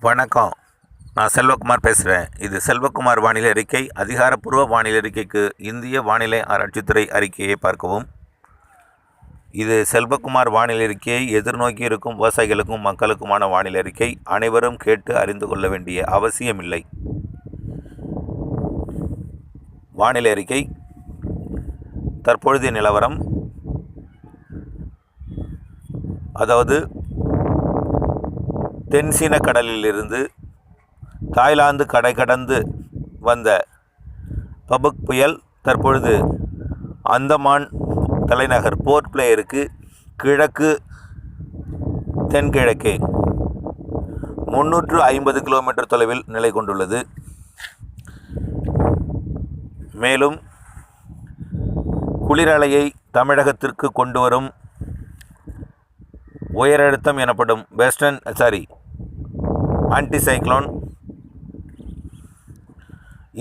வணக்கம். நான் செல்வகுமார் பேசுகிறேன் இது செல்வகுமார் வானிலை அறிக்கை. அதிகாரப்பூர்வ வானிலை அறிக்கைக்கு இந்திய வானிலை ஆராய்ச்சித்துறை அறிக்கையை பார்க்கவும். இது செல்வகுமார் வானிலை அறிக்கையை எதிர்நோக்கி இருக்கும் விவசாயிகளுக்கும் மக்களுக்குமான வானிலை அறிக்கை. அனைவரும் கேட்டு அறிந்து கொள்ள வேண்டிய அவசியமில்லை. வானிலை அறிக்கை. தற்பொழுதைய நிலவரம். அதாவது தென்சீன கடலிலிருந்து தாய்லாந்து கடை கடந்து வந்த பபுக் புயல் தற்பொழுது அந்தமான் தலைநகர் போர்ட் பிளேயருக்கு கிழக்கு தென்கிழக்கே முன்னூற்று ஐம்பது கிலோமீட்டர் தொலைவில் நிலை கொண்டுள்ளது. மேலும் குளிரலையை தமிழகத்திற்கு கொண்டு வரும் உயரழுத்தம் எனப்படும் வெஸ்டர்ன் சாரி ஆன்டிசைக்ளோன்.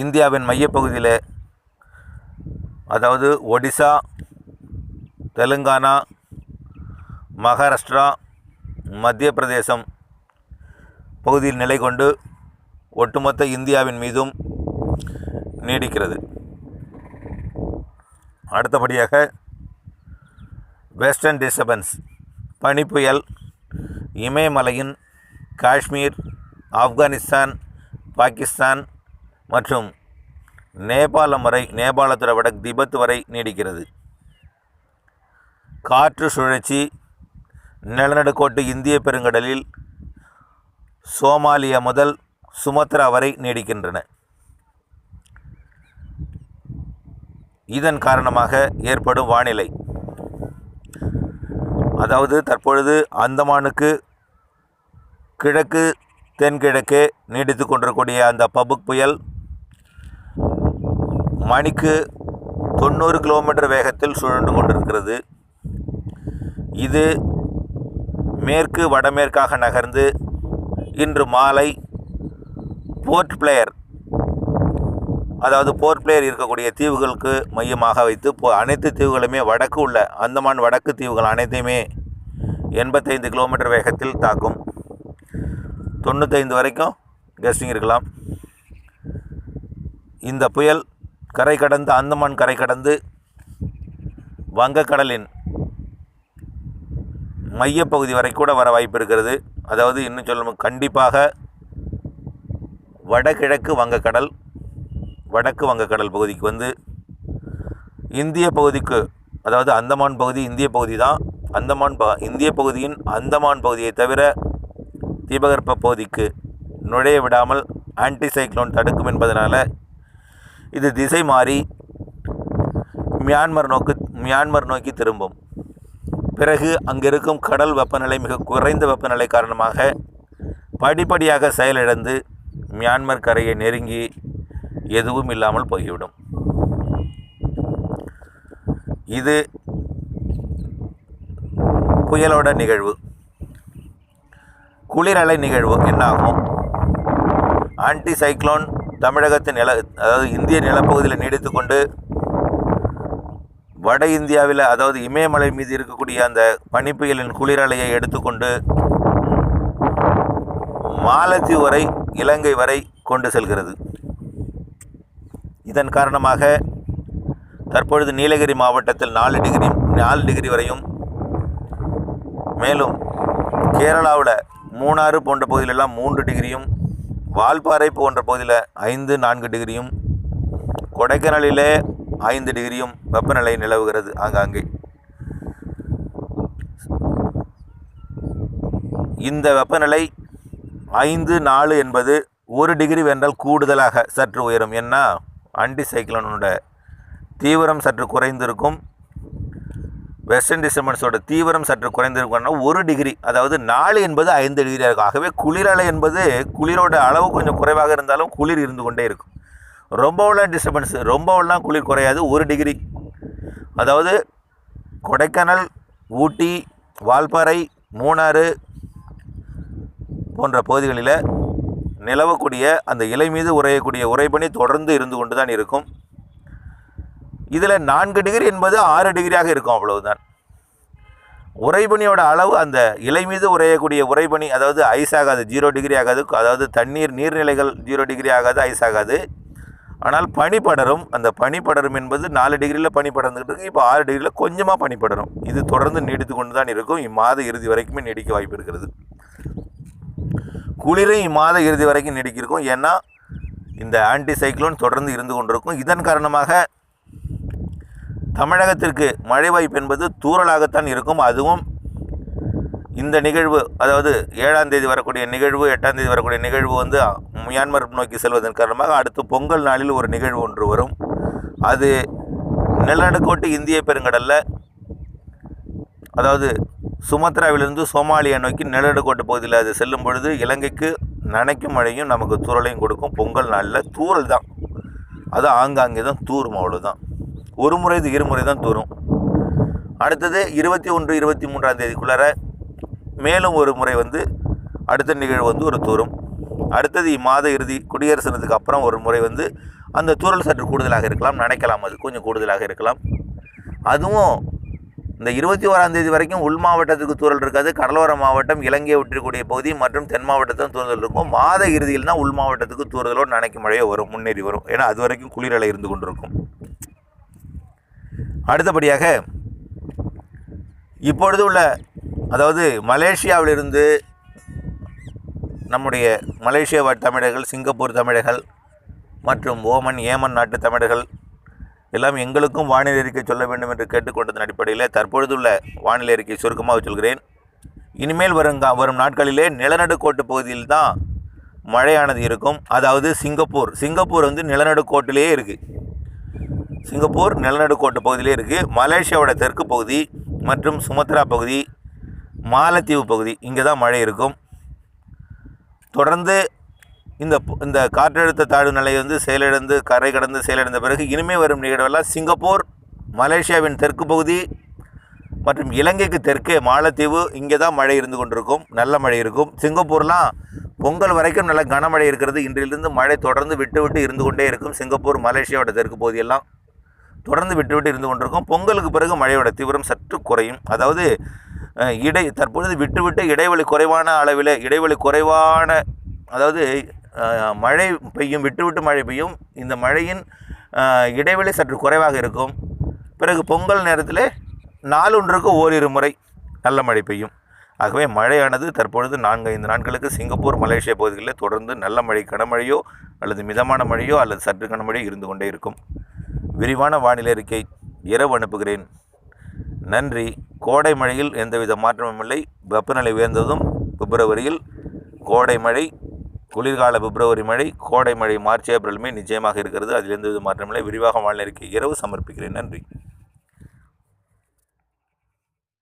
இந்தியாவின் மையப்பகுதியில் அதாவது ஒடிசா தெலுங்கானா மகாராஷ்டிரா மத்திய பிரதேசம் பகுதியில் நிலை கொண்டு ஒட்டுமொத்த இந்தியாவின் மீதும் நீடிக்கிறது. அடுத்தபடியாக வெஸ்டர்ன் டிஸ்டர்பன்ஸ் பனிப்புயல் இமயமலையின் காஷ்மீர் ஆப்கானிஸ்தான் பாகிஸ்தான் மற்றும் நேபாளம் வரை நேபாளத்துறை வடக்கு திபெத் வரை நீடிக்கிறது. காற்று சுழற்சி நிலநடுக்கோட்டு இந்திய பெருங்கடலில் சோமாலியா முதல் சுமத்ரா வரை நீடிக்கின்றன. இதன் காரணமாக ஏற்படும் வானிலை. அதாவது தற்பொழுது அந்தமானுக்கு கிழக்கு தென்கிழக்கே நீடித்து கொண்டிருக்கூடிய அந்த பபுக் புயல் மணிக்கு தொண்ணூறு கிலோமீட்டர் வேகத்தில் சுழன்று கொண்டிருக்கிறது. இது மேற்கு வடமேற்காக நகர்ந்து இன்று மாலை போர்ட் பிளேயர் அதாவது போர்ட் பிளேயர் இருக்கக்கூடிய தீவுகளுக்கு மையமாக வைத்து போ அனைத்து தீவுகளுமே வடக்கு உள்ள அந்தமான் வடக்கு தீவுகள் அனைத்தையுமே எண்பத்தைந்து கிலோமீட்டர் வேகத்தில் தாக்கும் தொண்ணூத்தைந்து வரைக்கும் கெஸ்டிங் இருக்கலாம். இந்த புயல் கரை கடந்து அந்தமான் கரை கடந்து வங்கக்கடலின் மையப்பகுதி வரை கூட வர வாய்ப்பு இருக்கிறது. அதாவது இன்னும் சொல்ல கண்டிப்பாக வடகிழக்கு வங்கக்கடல் வடக்கு வங்கக்கடல் பகுதிக்கு வந்து இந்திய பகுதிக்கு அதாவது அந்தமான் பகுதி இந்திய பகுதி தான். அந்தமான் ப இந்திய பகுதியின் அந்தமான் பகுதியை தவிர தீபகற்ப பகுதிக்கு நுழைய விடாமல் ஆன்டிசைக்ளோன் தடுக்கும் என்பதனால் இது திசை மாறி மியான்மர் நோக்கு மியான்மர் நோக்கி திரும்பும். பிறகு அங்கிருக்கும் கடல் வெப்பநிலை மிக குறைந்த வெப்பநிலை காரணமாக படிப்படியாக செயலிழந்து மியான்மர் கரையை நெருங்கி எதுவும் இல்லாமல் போய்விடும். இது புயலோட நிகழ்வு. குளிரலை நிகழ்வு என்னாகும்? ஆன்டி சைக்ளோன் தமிழகத்தின் நில அதாவது இந்திய நிலப்பகுதியில் நீடித்து கொண்டு வட இந்தியாவில் அதாவது இமயமலை மீது இருக்கக்கூடிய அந்த பனிப்புயலின் குளிரலையை எடுத்துக்கொண்டு மாலத்தீவு வரை இலங்கை வரை கொண்டு செல்கிறது. இதன் காரணமாக தற்பொழுது நீலகிரி மாவட்டத்தில் நாலு டிகிரி நாலு டிகிரி வரையும் மேலும் கேரளாவில் மூணாறு போன்ற பகுதியிலெல்லாம் மூன்று டிகிரியும் வால்பாறை போன்ற பகுதியில் ஐந்து நான்கு டிகிரியும் கொடைக்கானலிலே ஐந்து டிகிரியும் வெப்பநிலை நிலவுகிறது ஆங்காங்கே. இந்த வெப்பநிலை ஐந்து நாலு என்பது ஒரு டிகிரி வென்றால் கூடுதலாக சற்று உயரும். ஏன்னா ஆன்டி சைக்ளோனோட தீவிரம் சற்று குறைந்திருக்கும். வெஸ்டர்ன் டிஸ்டர்பன்ஸோட தீவிரம் சற்று குறைந்திருக்கும்னா ஒரு டிகிரி அதாவது நாலு என்பது ஐந்து டிகிரியாக இருக்கும். ஆகவே குளிரலை என்பது குளிரோட அளவு கொஞ்சம் குறைவாக இருந்தாலும் குளிர் இருந்து கொண்டே இருக்கும். ரொம்பவெல்லாம் டிஸ்டர்பன்ஸ் ரொம்பவெல்லாம் குளிர் குறையாது ஒரு டிகிரி அதாவது கொடைக்கானல் ஊட்டி வால்பாறை மூணாறு போன்ற பகுதிகளில் நிலவக்கூடிய அந்த இலை மீது உறையக்கூடிய உறைபனி தொடர்ந்து இருந்து கொண்டு தான் இருக்கும். இதில் நான்கு டிகிரி என்பது ஆறு டிகிரியாக இருக்கும் அவ்வளவுதான். உறைபனியோட அளவு அந்த இலை மீது உறையக்கூடிய உறைபனி அதாவது ஐஸ் ஆகாது ஜீரோ டிகிரி ஆகாது அதாவது தண்ணீர் நீர்நிலைகள் ஜீரோ டிகிரி ஆகாது ஐஸ் ஆகாது. ஆனால் பனி படரும் அந்த பனி படரும் என்பது நாலு டிகிரியில் பனி படர்ந்துகிட்டு இருக்கு இப்போ ஆறு டிகிரியில் கொஞ்சமாக பனி படரும். இது தொடர்ந்து நீடித்து கொண்டு தான் இருக்கும் இம்மாத இறுதி வரைக்குமே நீடிக்க வாய்ப்பு இருக்கிறது. குளிரும் இம்மாத இறுதி வரைக்கும் நீடிக்கிருக்கும் ஏன்னா இந்த ஆன்டி சைக்ளோன் தொடர்ந்து இருந்து கொண்டிருக்கும். இதன் காரணமாக தமிழகத்திற்கு மழை வாய்ப்பு என்பது தூறலாகத்தான் இருக்கும். அதுவும் இந்த நிகழ்வு அதாவது ஏழாம் தேதி வரக்கூடிய நிகழ்வு எட்டாம் தேதி வரக்கூடிய நிகழ்வு வந்து மியான்மர் நோக்கி செல்வதன் காரணமாக அடுத்து பொங்கல் நாளில் ஒரு நிகழ்வு ஒன்று வரும். அது நிலநடுக்கோட்டு இந்திய பெருங்கடலில் அதாவது சுமத்ராவிலிருந்து சோமாலியா நோக்கி நிலநடுக்கோட்டு பகுதியில் அது செல்லும் பொழுது இலங்கைக்கு நனைக்கும் மழையும் நமக்கு தூரலையும் கொடுக்கும். பொங்கல் நாளில் தூரல் தான். அது ஆங்காங்கே தான் தூரும் அவ்வளோதான் ஒரு முறை இது இருமுறை தான் தூரும் அடுத்தது இருபத்தி ஒன்று இருபத்தி மூன்றாம் தேதிக்குள்ளார மேலும் ஒரு முறை வந்து அடுத்த நிகழ்வு வந்து ஒரு தூரும் அடுத்தது இம்மாத இறுதி குடியரசு அப்புறம் ஒரு முறை வந்து அந்த தூறல் சற்று கூடுதலாக இருக்கலாம். நினைக்கலாம் அது கொஞ்சம் கூடுதலாக இருக்கலாம். அதுவும் இந்த இருபத்தி ஓராம் தேதி வரைக்கும் உள் மாவட்டத்துக்கு தூறல் இருக்காது. கடலோர மாவட்டம் இலங்கையை ஒட்டிருக்கூடிய பகுதி மற்றும் தென் மாவட்டத்தில் தூறுதல் இருக்கும். மாத இறுதியில் தான் உள் மாவட்டத்துக்கு தூறுதலோடு நினைக்கும் மழையோ வரும் முன்னேறி வரும். ஏன்னா அது வரைக்கும் குளிரலை இருந்து கொண்டிருக்கும். அடுத்தபடியாக இப்பொழுது உள்ள அதாவது மலேசியாவிலிருந்து நம்முடைய மலேசிய தமிழர்கள் சிங்கப்பூர் தமிழர்கள் மற்றும் ஓமன் ஏமன் நாட்டு தமிழர்கள் எல்லாம் எங்களுக்கும் வானிலை அறிக்கை சொல்ல வேண்டும் என்று கேட்டுக்கொண்டதன் அடிப்படையில் தற்பொழுதுள்ள வானிலை அறிக்கை சுருக்கமாக சொல்கிறேன். இனிமேல் வரும் வரும் நாட்களிலே நிலநடுக்கோட்டு பகுதியில் தான் மழையானது இருக்கும். அதாவது சிங்கப்பூர். சிங்கப்பூர் வந்து நிலநடுக்கோட்டிலேயே இருக்குது சிங்கப்பூர் நிலநடுக்கோட்டு பகுதியிலே இருக்குது மலேசியாவோட தெற்கு பகுதி மற்றும் சுமத்ரா பகுதி மாலத்தீவு பகுதி. இங்கே தான் மழை இருக்கும். தொடர்ந்து இந்த இந்த காற்றழுத்த தாழ்வு நிலை வந்து செயலிழந்து கரை கடந்து செயலிழந்த பிறகு இனிமே வரும் நிகழ்வெல்லாம் சிங்கப்பூர் மலேசியாவின் தெற்கு பகுதி மற்றும் இலங்கைக்கு தெற்கே மாலத்தீவு. இங்கே தான் மழை இருந்து கொண்டிருக்கும். நல்ல மழை இருக்கும். சிங்கப்பூர்லாம் பொங்கல் வரைக்கும் நல்ல கனமழை இருக்கிறது. இன்றிலிருந்து மழை தொடர்ந்து விட்டு விட்டு இருந்து கொண்டே இருக்கும். சிங்கப்பூர் மலேசியாவோட தெற்கு பகுதியெல்லாம். தொடர்ந்து விட்டுவிட்டு இருந்து கொண்டிருக்கும். பொங்கலுக்கு பிறகு மழையோட தீவிரம் சற்று குறையும். அதாவது இடை தற்பொழுது விட்டு விட்டு இடைவெளி குறைவான அளவில் இடைவெளி குறைவான அதாவது மழை பெய்யும் விட்டுவிட்டு மழை பெய்யும். இந்த மழையின் இடைவெளி சற்று குறைவாக இருக்கும். பிறகு பொங்கல் நேரத்தில் நாளொன்றுக்கு ஓரிரு முறை நல்ல மழை பெய்யும். ஆகவே மழையானது தற்பொழுது நான்கு ஐந்து நாட்களுக்கு சிங்கப்பூர் மலேசியா பகுதிகளில் தொடர்ந்து நல்ல மழை கனமழையோ அல்லது மிதமான மழையோ அல்லது சற்று கனமழையோ இருந்து கொண்டே இருக்கும். விரிவான வானிலை அறிக்கை இரவு அனுப்புகிறேன். நன்றி. கோடை மழையில் எந்தவித மாற்றமும் இல்லை. வெப்பநிலை உயர்ந்ததும் பிப்ரவரியில் கோடை மழை குளிர்கால பிப்ரவரி மழை கோடை மழை மார்ச் ஏப்ரல் மே நிச்சயமாக இருக்கிறது. அதில் எந்தவித மாற்றமில்லை விரிவாக வானிலை அறிக்கை இரவு சமர்ப்பிக்கிறேன். நன்றி.